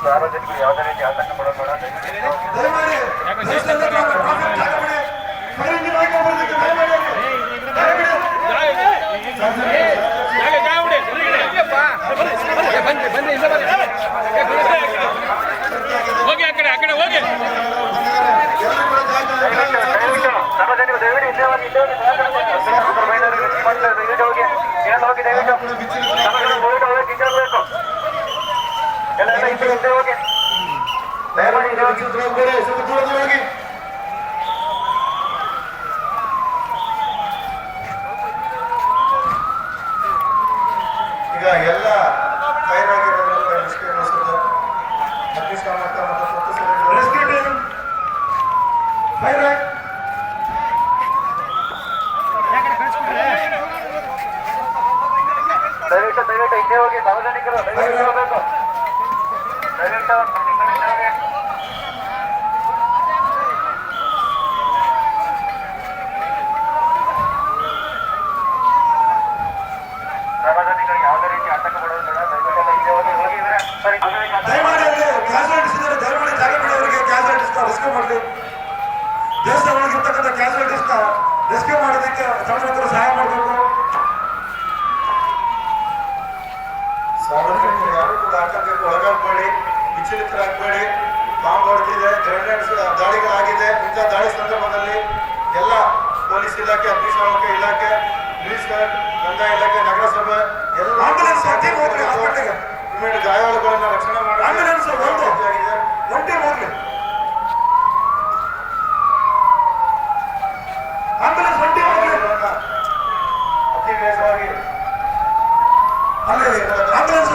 ಸಾರ್ವಜನಿಕರು ಯಾವುದೇ ರೀತಿ ಆತಂಕ ಪಡಬೇಡ ಹೋಗಿ ಆ ಕಡೆ ಹೋಗಿ ಸಾರ್ವಜನಿಕರು ದಯವಿಟ್ಟು ಇಲ್ಲೇ ಹೋಗಿ ಇಲ್ಲೇ ಹೋಗಿ ದಯವಿಟ್ಟು ಹೋಗಿ ದಯವಿಟ್ಟು ಹೋಗಿ ಕಿಚ್ಚಬೇಕು ಎಲ್ಲ ಫೈರ್ ಆಗಿರೋದ್ರಿಂದ ರೆಸ್ಕ್ಯೂ ನಡೆಸೋದು ಅಗ್ನಿಶಾಮಕ ಮತ್ತು ತುರ್ತು ರೆಸ್ಕ್ಯೂ ಟೀಮ್ ಫೈರ್ ದಯವಿಟ್ಟು ದಯವಿಟ್ಟು ಹಿಂದೆ ಹೋಗಿ ಸಾರ್ವಜನಿಕರು ದಯವಿಟ್ಟು ಹೋಗಬೇಕು ದೇಶದೊಳಗಿರ್ತಕ್ಕಂಥ ಕ್ಯಾಶುಯಾಲಿಟೀಸ್ನ ರೆಸ್ಕ್ಯೂ ಮಾಡೋದಕ್ಕೆ ಸಾರ್ವಜನಿಕರು ಸಹಾಯ ಮಾಡಬೇಕು ಸಾರ್ವಜನಿಕರು ಯಾರು ಕೂಡ ಆತಂಕಕ್ಕೆ ಒಳಗಾಗಬೇಡಿ ವಿಚಲಿತರಾಗಬೇಡಿ ಬಾಂಬ್ ಹೊಡೆದಿದೆ ಗ್ರೆನೇಡ್ಸ್ ದಾಳಿಗಳಾಗಿದೆ ಇಂಥ ದಾಳಿ ಸಂದರ್ಭದಲ್ಲಿ ಎಲ್ಲ ಪೊಲೀಸ್ ಇಲಾಖೆ ಅಗ್ನಿಶಾಮಕ ಇಲಾಖೆ ಮಿನಿಸ್ಟರ್ ಕಂದಾಯ ಇಲಾಖೆ ನಗರಸಭೆ ಎಲ್ಲ ಆಂಬುಲೆನ್ಸ್ ಇಮಿಡಿಯೇಟ್ ರಕ್ಷಣೆ ಮಾಡಿ ಆಂಬುಲೆನ್ಸ್ ಅತಿ ವೇಗವಾಗಿ. ಆಂಬುಲೆನ್ಸ್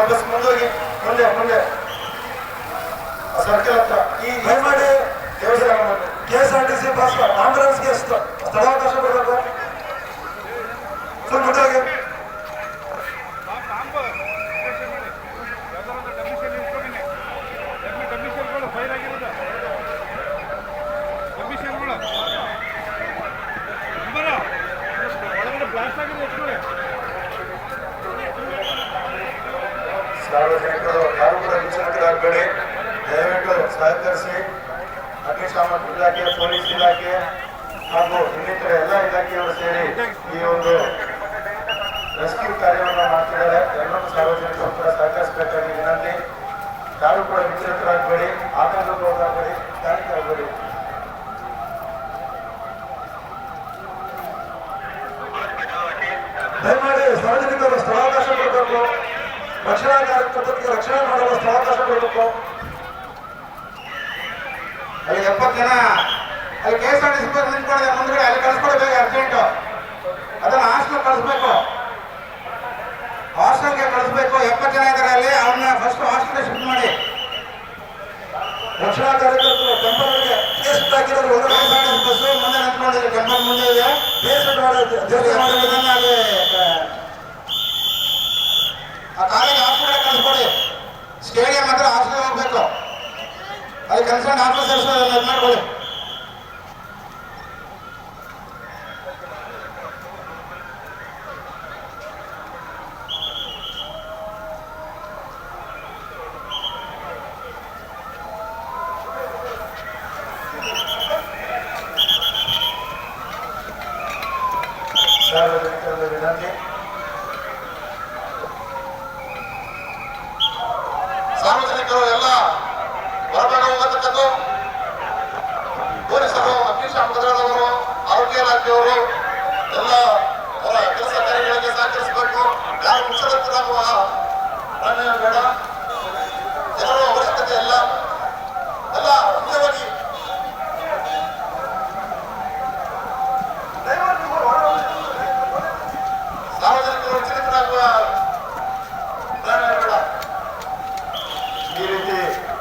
ಬಸ್ ಮುಂದೋಗಿ ಮುಂದೆ ಮುಂದೆ ಸರ್ಕಲ್ ಹತ್ರ. ಈ ದಯಮಾಡಿ ದೇವಸ್ಥಾನ ಬಸ್ ಆಂಬುಲೆನ್ಸ್ಗೆ ಸ್ಥಳಾವಕಾಶ ಕೊಡಬೇಕು ಫುಲ್ ಮುಂದೆ ಹೋಗಿ ಸಾರ್ವಜನಿಕರು ಯಾರು ಕೂಡ ದಯವಿಟ್ಟು ಸಹಕರಿಸಿ ಅಗ್ನಿಶಾಮಕ ಇಲಾಖೆ ಪೊಲೀಸ್ ಇಲಾಖೆ ಹಾಗೂ ಇನ್ನಿತರ ಎಲ್ಲ ಇಲಾಖೆಯವರು ಸೇರಿ ಈ ಒಂದು ರೆಸ್ಕ್ಯೂ ಕಾರ್ಯವನ್ನು ಮಾಡ್ತಿದ್ದಾರೆ. ಎಲ್ಲರೂ ಸಾರ್ವಜನಿಕರು ಕೂಡ ಸಹಕರಿಸಬೇಕಾಗಿ ವಿನಂತಿ. ಯಾರು ಕೂಡ ವಿಚಲಿತರಾಗಬೇಡಿ ಆತಂಕಕ್ಕೆ ಹೋಗಬೇಡಿ ಪ್ಯಾನಿಕ್ ಆಗಬೇಡಿ ದಯಮಾಡಿ ಸಾರ್ವಜನಿಕರು ಸ್ಥಳಾವಕಾಶ ಕೊಡಬೇಕು ರಕ್ಷಣಾ ಕೊಡಬೇಕು. ಅಲ್ಲಿ ಎಪ್ಪತ್ತು ಜನ, ಅಲ್ಲಿ K S R T C bus ನಿಂತ್ಕೊಂಡಿದೆ ಮುಂದ್ಗಡೆ ಅಲ್ಲಿ ಕಳಿಸ್ಕೊಡ್ಬೇಕು ಅರ್ಜೆಂಟು ಅದನ್ನು ಹಾಸ್ಟೆಲ್ ಕಳಿಸ್ಬೇಕು. ಹಾಸ್ಟೆಲ್ಗೆ ಕಳಿಸ್ಬೇಕು. ಎಪ್ಪತ್ತು ಜನ ಇದ್ದಾರೆ ಅಲ್ಲಿ. ಅವನ್ನ ಫಸ್ಟ್ ಹಾಸ್ಟೆಲ್ಗೆ ಶಿಫ್ಟ್ ಮಾಡಿ. ರಕ್ಷಣಾ ಕಾರ್ಯಕರ್ತರು ಟೆಂಪಲ್ಗೆ ದೇಶ ಹಾಕಿರೋದು ಒಂದು K S R T C bus, ಮುಂದೆ ನಿಂತ್ಕೊಂಡಿದೆ ಟೆಂಪಲ್ ಮುಂದೆ ಇದೆ. ಮಾಡೋದು ಜಲ್ದಿ ಮಾಡೋದನ್ನ ಅಲ್ಲಿ ಕಾಲೇಜ್ ಹಾಸ್ಪಿಟಲ್ ಕಳಿಸ್ಕೊಡಿ ಸ್ಟೇಡಿಯಂ ಹತ್ರ ಹಾಸ್ಪಿಟಲ್ ಹೋಗ್ಬೇಕು. ಅಲ್ಲಿ ಕನ್ಸರ್ನ್ ಹಾಸ್ಪಿಟಲ್ ಇದು ಮಾಡ್ಕೊಳ್ಳಿ ಸಾರ್ವಜನಿಕರಲ್ಲಿ ವಿನಂತಿ ಸಾರ್ವಜನಿಕರು ಎಲ್ಲ ಹೊರಗಡೆ ಹೋಗತಕ್ಕದ್ದು ಪೊಲೀಸರು ಅಗ್ನಿಶಾಮಕ ಆರೋಗ್ಯ ಇಲಾಖೆಯವರು ಎಲ್ಲ ಅವರ ಕೆಲಸ ಕಾರ್ಯಗಳಿಗೆ ಸಹಕರಿಸಬೇಕು. ಯಾರು ಮುಚ್ಚಳಕ್ಕರಾಗುವ ಪ್ರಾಣಿ ಬೇಡ. ಜನರ ಅವಶ್ಯಕತೆ ಎಲ್ಲ ಎಲ್ಲ ಮುಂದೆ ಹೋಗಿ ಸಾರ್ವಜನಿಕರು ವಿಚಲಿತರಾಗುವ ಪ್ರಾಣಿ ಬೇಡ ಈ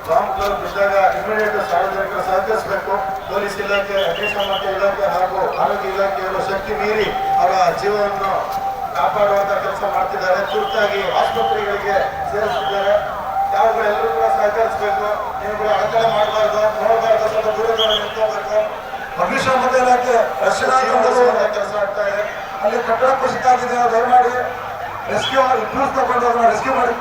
ಬಾಂಬ್ಗಳು ಬಿದ್ದಾಗ ಇಮಿಡಿಯೇಟ್ ಸಾರ್ವಜನಿಕರು ಸಹಕರಿಸಬೇಕು ಪೊಲೀಸ್ ಇಲಾಖೆ, ಅಗ್ನಿಶಾಮಕ ಇಲಾಖೆ ಹಾಗೂ ಆರೋಗ್ಯ ಇಲಾಖೆಯವರು ಶಕ್ತಿ ಮೀರಿ ಅವರ ಜೀವವನ್ನು ಕಾಪಾಡುವಂತ ಕೆಲಸ ಮಾಡ್ತಿದ್ದಾರೆ. ತುರ್ತಾಗಿ ಆಸ್ಪತ್ರೆಗಳಿಗೆ ಸೇರಿಸ್ತಿದ್ದಾರೆ ತಾವುಗಳೆಲ್ಲರೂ ಕೂಡ ಸಹಕರಿಸಬೇಕು. ನೀವು ಕೂಡ ಅಡತಡೆ ಮಾಡಬಾರ್ದು, ನೋಡಬಾರ್ದು, ಸ್ವಲ್ಪ ದೂರದಲ್ಲಿ ನಿಂತ್ಕೋಬೇಕು ಅಗ್ನಿಶಾಮಕ ಇಲಾಖೆ ರಕ್ಷಣಾ ಕೆಲಸ ಆಗ್ತಾ ಇದೆ. ಅಲ್ಲಿ ಕಟ್ಟಡ ಕುಸಿತ ಆಗಿದೆ ದಯಮಾಡಿ ರೆಸ್ಕ್ಯೂ ಇಬ್ಬರು ತಗೊಂಡು ಅವ್ರನ್ನ ರೆಸ್ಕ್ಯೂ ಮಾಡಿ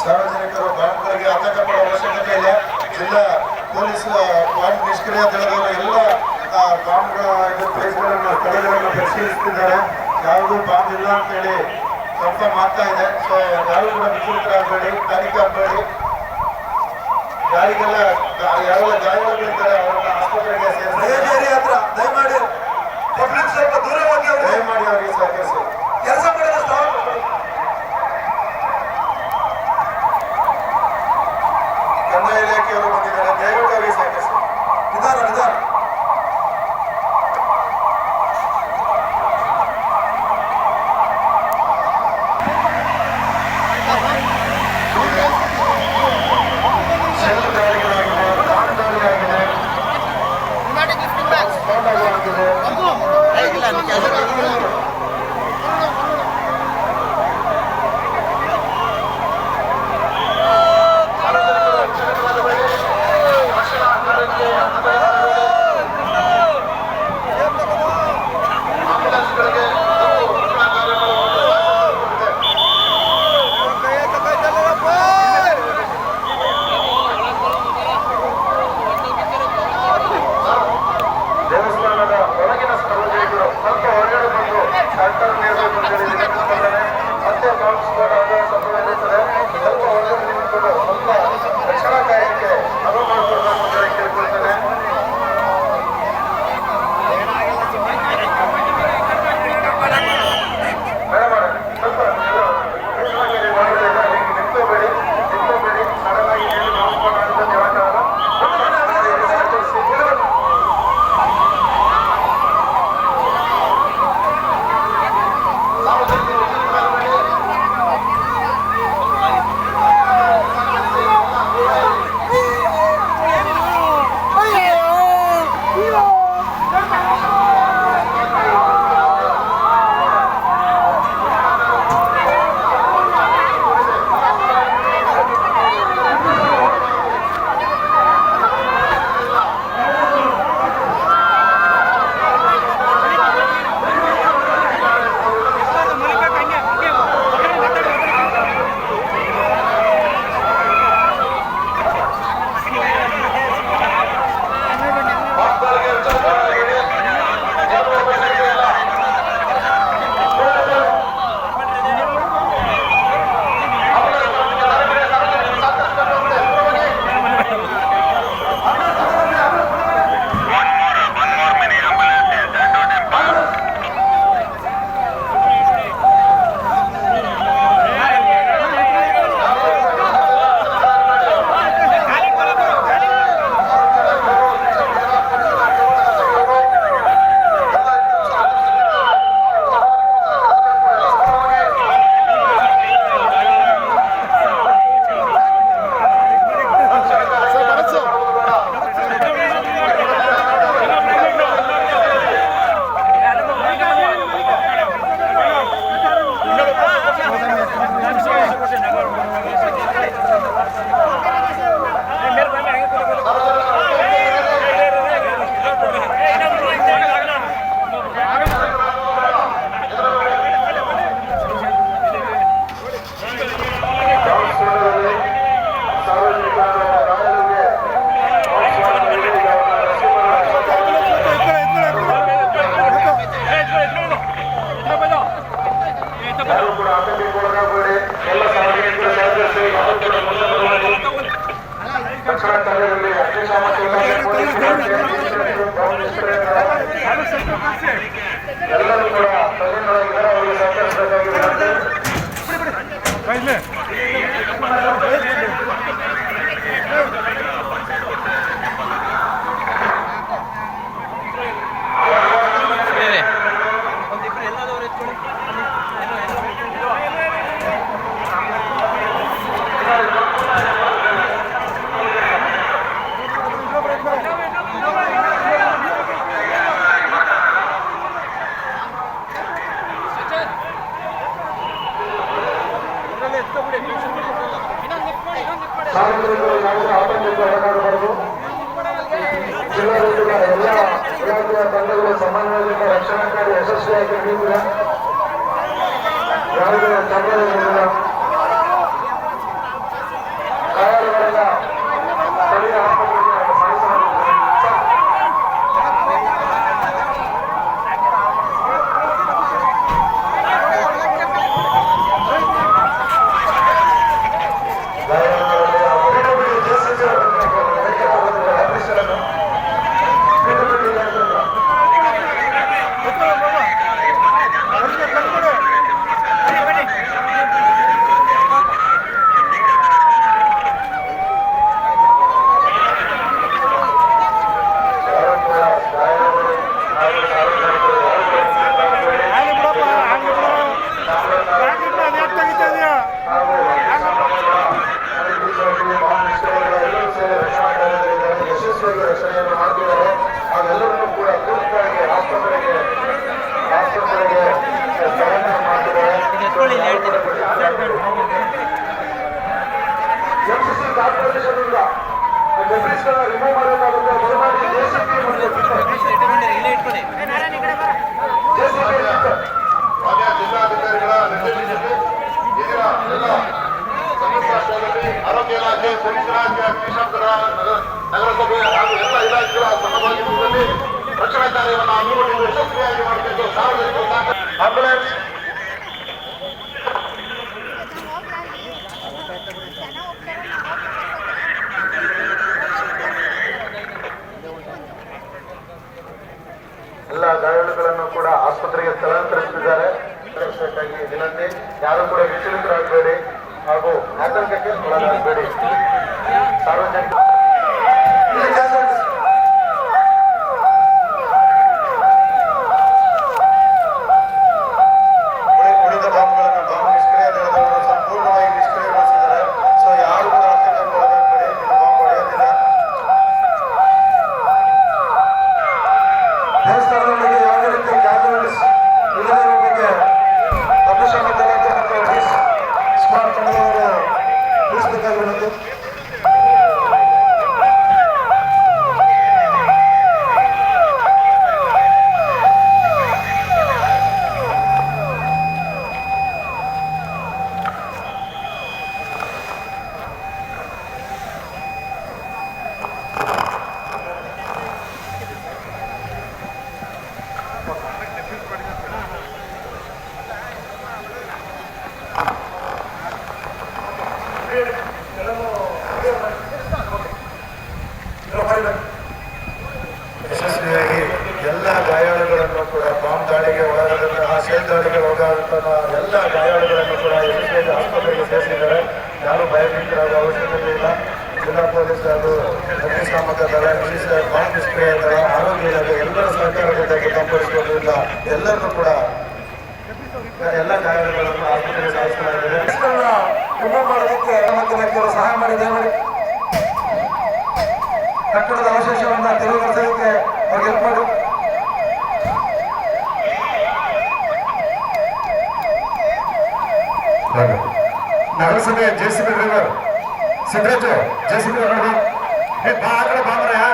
ಸಾರ್ವಜನಿಕರು ಬಾಂಬ್ಗಳಿಗೆ ಆತಂಕ ಪಡುವ ಅವಶ್ಯಕತೆ ಇಲ್ಲ ಜಿಲ್ಲಾ ಪೊಲೀಸ್ ಬಾಂಬ್ ನಿಷ್ಕ್ರಿಯ ದಳದವರು ಎಲ್ಲ ಆ, ಬಾಂಬ್ಗಳ ಇದು ಪ್ಲೇಸ್ಗಳನ್ನು ಸ್ಥಳಗಳನ್ನು ಯಾವುದು ಬಾಂಬ್ ಇಲ್ಲ ಅಂತೇಳಿ ಕನ್ಫರ್ಮ್ ಆಗ್ತಾ ಇದೆ. ಸೊ ಯಾರು ಕೂಡ ವಿಚಲಿತರಾಗಬೇಡಿ ಪ್ಯಾನಿಕ್ ಆಗಬೇಡಿ. ಯಾರಿಗೆಲ್ಲ ಯಾವೆಲ್ಲ ಯಾರೆಲ್ಲ ಗಾಯಗಳು ಬೀಳ್ತಾರೆ ಅವರನ್ನ ಆಸ್ಪತ್ರೆಗೆ ಸೇರಿಸಿ. ಹತ್ರ ದಯಮಾಡಿ. ಪಬ್ಲಿಕ್ ಸ್ವಲ್ಪ ದೂರ ಹೋಗಿ ದಯಮಾಡಿ ಅವರಿಗೆ ಸಹಕರಿಸಿ. de la tarde ಎಲ್ಲ ಗಾಯಾಳುಗಳನ್ನು ಕೂಡ ಆಸ್ಪತ್ರೆಗೆ ಸ್ಥಳಾಂತರಿಸಿದ್ದಾರೆ ವಿನಂತಿ ಯಾರು ಕೂಡ ವಿಚಲಿತರಾಗಬೇಡಿ ಹಾಗೂ ಆತಂಕಕ್ಕೆ ಒಳಗಾಗಬೇಡಿ. ಸಾರ್ವಜನಿಕ డ్రైవర్స్ ఉంటే JCB driver Siddaraju JCB driver బాగా బాగున్నాయా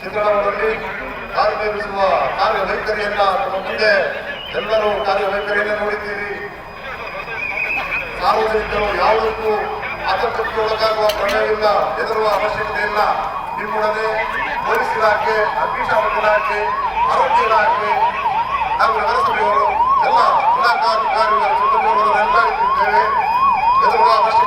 ಚಿಂತನಗಳಲ್ಲಿ ಕಾರ್ಯನಿರ್ವಹಿಸುವ ಕಾರ್ಯವೈಖರಿಯನ್ನ ನಮ್ಮ ಮುಂದೆ ಎಲ್ಲರೂ ಕಾರ್ಯವೈಖರಿಯನ್ನು ನೋಡಿದ್ದೀರಿ. ಸಾರ್ವಜನಿಕರು ಯಾವುದಕ್ಕೂ ಆತಂಕಕ್ಕೆ ಒಳಗಾಗುವ ಪ್ರಮೇಯವಿಲ್ಲ ಹೆದರುವ ಅವಶ್ಯಕತೆ ಇಲ್ಲ. ನಿಮ್ಮೊಡನೆ ಪೊಲೀಸ್ ಇಲಾಖೆ, ಅಗ್ನಿಶಾಮಕ ಇಲಾಖೆ, ಆರೋಗ್ಯ ಇಲಾಖೆ ನಾವು ನಗರಸಭೆಯವರು ಎಲ್ಲ ಇಲಾಖಾಧಿಕಾರಿಗಳ ಸಿಬ್ಬಂದಿಯವರೆಲ್ಲ ಇದ್ದೇವೆ ಹೆದರುವ ಅವಶ್ಯಕತೆ